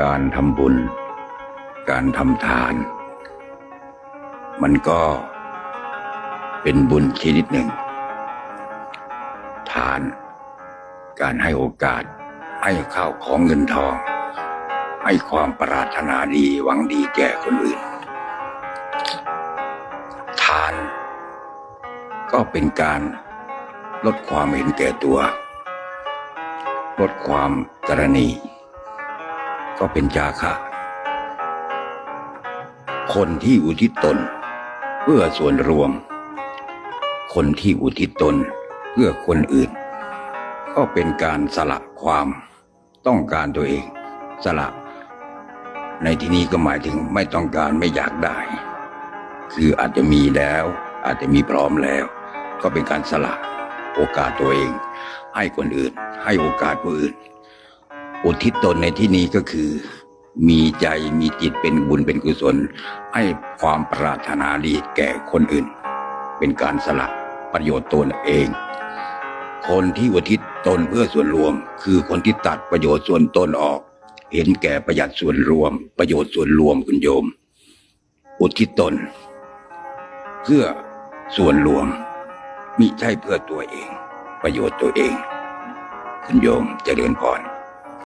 การทำบุญ การทำทาน มันก็เป็นบุญชนิดหนึ่ง ทาน การให้โอกาส ให้ข้าวของเงินทอง ให้ความปรารถนาดีหวังดีแก่คนอื่น ทาน ก็เป็นการลดความเห็นแก่ตัว ลดความตรณี ก็เป็นจาคะคนที่อุทิศตน เพื่อส่วนรวม คนที่อุทิศตนเพื่อคนอื่น ก็เป็นการสละความต้องการตัวเอง สละ ในที่นี้ก็หมายถึงไม่ต้องการไม่อยากได้ คืออาจจะมีแล้ว อาจจะมีพร้อมแล้ว ก็เป็นการสละโอกาสตัวเอง ให้คนอื่น ให้โอกาสผู้อื่น อุทิศตนในที่นี้ก็คือ มีใจมีจิตเป็นบุญเป็นกุศล ให้ความปรารถนาดีแก่คนอื่น เป็นการสละประโยชน์ตนเอง คนที่อุทิศตนเพื่อส่วนรวม คือคนที่ตัดประโยชน์ส่วนตนออก เห็นแก่ประหยัดส่วนรวม ประโยชน์ส่วนรวมคุณโยม อุทิศตน เพื่อส่วนรวมมิใช่เพื่อตัวเอง ประโยชน์ตัวเอง คุณโยมเจริญพร